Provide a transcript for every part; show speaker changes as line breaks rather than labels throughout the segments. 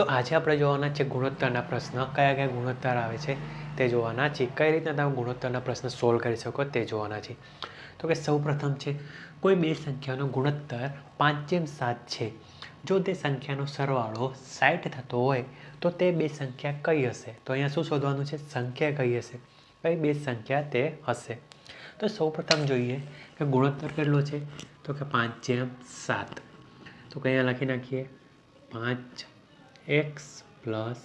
તો આજે આપણે જોવાના છે ગુણોત્તરના પ્રશ્ન. કયા કયા ગુણોત્તર આવે છે તે જોવાના છે. કઈ રીતના તમે ગુણોત્તરના પ્રશ્ન સોલ્વ કરી શકો તે જોવાના છે. તો કે સૌ પ્રથમ છે, કોઈ બે સંખ્યાનો ગુણોત્તર પાંચ જેમ સાત છે. જો તે સંખ્યાનો સરવાળો સાઠ થતો હોય, તો તે બે સંખ્યા કઈ હશે? તો અહીંયા શું શોધવાનું છે? સંખ્યા કઈ હશે? કઈ બે સંખ્યા તે હશે? તો સૌ પ્રથમ જોઈએ કે ગુણોત્તર કેટલો છે? તો કે પાંચ જેમ સાત. તો કે અહીંયા લખી નાખીએ. પાંચ એક્સ પ્લસ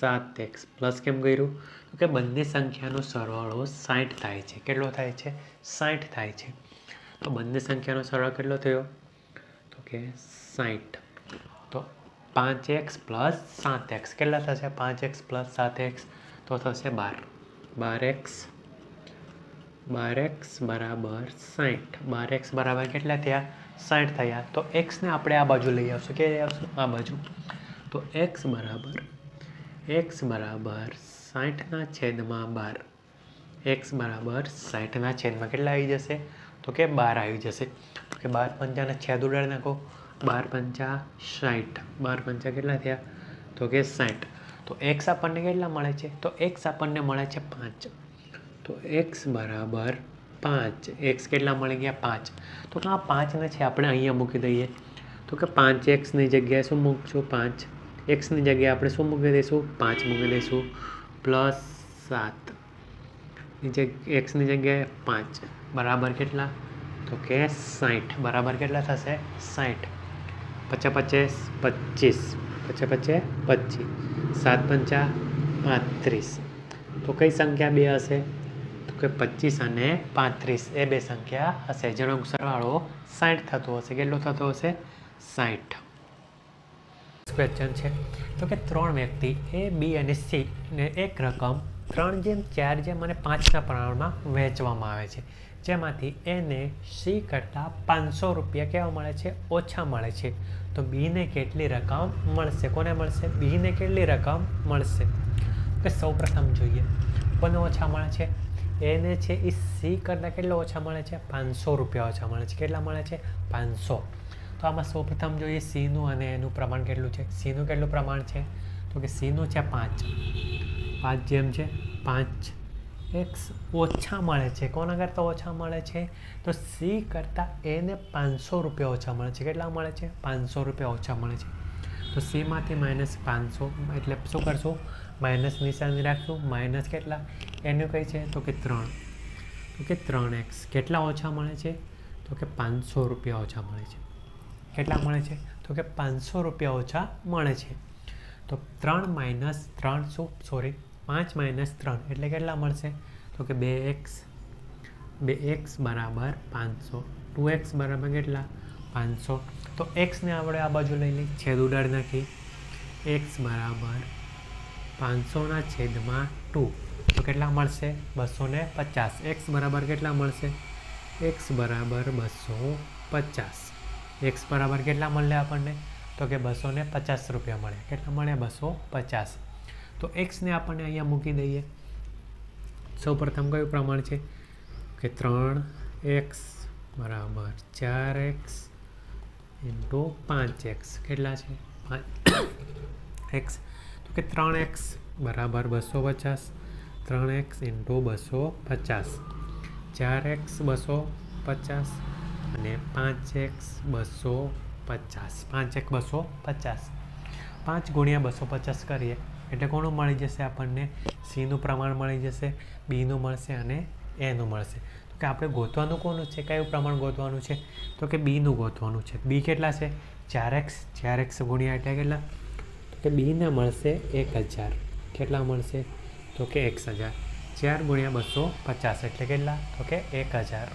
સાત એક્સ પ્લસ કેમ કર્યું? તો કે બંને સંખ્યાનો સરવાળો સાઠ થાય છે. કેટલો થાય છે? સાઠ થાય છે. તો બંને સંખ્યાનો સરવાળો કેટલો થયો? તો કે સાઠ તો પાંચ એક્સ પ્લસ સાત એક્સ કેટલા થશે? પાંચ એક્સ પ્લસ સાત એક્સ તો થશે બાર. બાર એક્સ બાર એક્સ બરાબર સાઠ બાર એક્સ બરાબર કેટલા થયા? સાઠ થયા. તો એક્સને આપણે આ બાજુ લઈ આવશું. કે લઈ આવશું? આ બાજુ. તો એક્સ બરાબર એક્સ બરાબર સાઠના છેદમાં બાર. એક્સ બરાબર સાઠના છેદમાં કેટલા આવી જશે? તો કે બાર આવી જશે. તો કે બાર પંચાના છેદ ઉડાડી નાખો. બાર પંચા સાઠ. બાર પંચા કેટલા થયા? તો કે સાઠ. તો એક્સ આપણને કેટલા મળે છે? તો એક્સ આપણને મળે છે પાંચ. તો એક્સ બરાબર પાંચ. એક્સ કેટલા મળી ગયા? પાંચ. તો આ પાંચને છે આપણે અહીંયા મૂકી દઈએ. તો કે પાંચ એક્સની જગ્યાએ શું મૂકશું? પાંચ. એક્સની જગ્યાએ આપણે શું મૂકી દઈશું? પાંચ મૂકી દઈશું. પ્લસ સાત. એક્સની જગ્યાએ પાંચ. બરાબર કેટલા? તો કે સાઠ. બરાબર કેટલા થશે? સાઠ. પચાસ પચીસ પચીસ. પચાસ પચે પચીસ. સાત પંચા પાંત્રીસ. તો કઈ સંખ્યા બે હશે? તો કે પચીસ અને પાંત્રીસ. એ બે સંખ્યા હશે. જેનો સરવાળો સાઠ થતો હશે. કેટલો થતો હશે? સાઠ. ક્વેશ્ચન છે. તો કે ત્રણ વ્યક્તિ એ બી અને સી ને એક રકમ ત્રણ જેમ, ચાર જેમ અને પાંચના પ્રમાણમાં વહેંચવામાં આવે છે. જેમાંથી એને સી કરતાં પાંચસો રૂપિયા કેવા મળે છે? ઓછા મળે છે. તો બીને કેટલી રકમ મળશે? કોને મળશે? બીને કેટલી રકમ મળશે? કે સૌ પ્રથમ જોઈએ. કોને ઓછા મળે છે? એને છે એ સી કરતાં કેટલો ઓછા મળે છે? પાંચસો રૂપિયા ઓછા મળે છે. કેટલા મળે છે? પાંચસો. તો આમાં સૌપ્રથમ જોઈએ સીનું અને એનું પ્રમાણ કેટલું છે? સીનું કેટલું પ્રમાણ છે? તો કે સીનું છે પાંચ. પાંચ જેમ છે? પાંચ. એક્સ ઓછા મળે છે. કોના કરતાં ઓછા મળે છે? તો સી કરતાં એને પાંચસો રૂપિયા ઓછા મળે છે. કેટલા મળે છે? પાંચસો રૂપિયા ઓછા મળે છે. તો સીમાંથી માઇનસ પાંચસો, એટલે શું કરશું? માઇનસ નિશાની રાખશું. માઇનસ કેટલા? એનું કઈ છે? તો કે ત્રણ. તો કે ત્રણ એક્સ. કેટલા ઓછા મળે છે? તો કે પાંચસો રૂપિયા ઓછા મળે છે. કેટલા મળે છે? તો કે પાંચસો રૂપિયા ઓછા મળે છે. તો ત્રણ માઇનસ ત્રણ શું? સોરી, પાંચ માઇનસ ત્રણ. એટલે કેટલા મળશે? તો કે બે એક્સ બે એક્સ બરાબર પાંચસો. ટુ એક્સ બરાબર કેટલા? પાંચસો. તો એક્સને આપણે આ બાજુ લઈ લઈ છેદ ઉડાડી નાખી એક્સ બરાબર પાંચસોના છેદમાં ટુ. તો કેટલા મળશે? બસો ને પચાસ. એક્સ બરાબર કેટલા મળશે? એક્સ બરાબર બસો પચાસ. એક્સ બરાબર કેટલા મળ્યા આપણને? તો કે બસો પચાસ રૂપિયા મળ્યા કેટલા મળ્યા બસો પચાસ. તો એક્સને આપણને અહીંયા મૂકી દઈએ. સૌ પ્રથમ કયું પ્રમાણ છે? કે ત્રણ એક્સ બરાબર ચાર એક્સ ઇન્ટુ પાંચ એક્સ કેટલા છે? પાંચ એક્સ તો કે ત્રણ એક્સ બરાબર બસો પચાસ. ત્રણ એક્સ ઇન્ટુ બસો પચાસ. ચાર એક્સ બસો પચાસ. અને પાંચ એક્સ બસો પચાસ. પાંચ એક બસો પચાસ. પાંચ ગુણ્યા બસો પચાસ કરીએ એટલે કોનું મળી જશે આપણને સીનું પ્રમાણ મળી જશે, બીનું મળશે અને એનું મળશે. તો કે આપણે ગોતવાનું કોનું છે? કયું પ્રમાણ ગોતવાનું છે? તો કે બીનું ગોતવાનું છે. બી કેટલા છે? ચાર એક્સ. ચાર એક્સ ગુણ્યા એટલે કેટલા? તો કે બીને મળશે એક હજાર. કેટલા મળશે? તો કે એક હજાર. ચાર ગુણ્યા બસો પચાસ એટલે કેટલા? તો કે એક હજાર.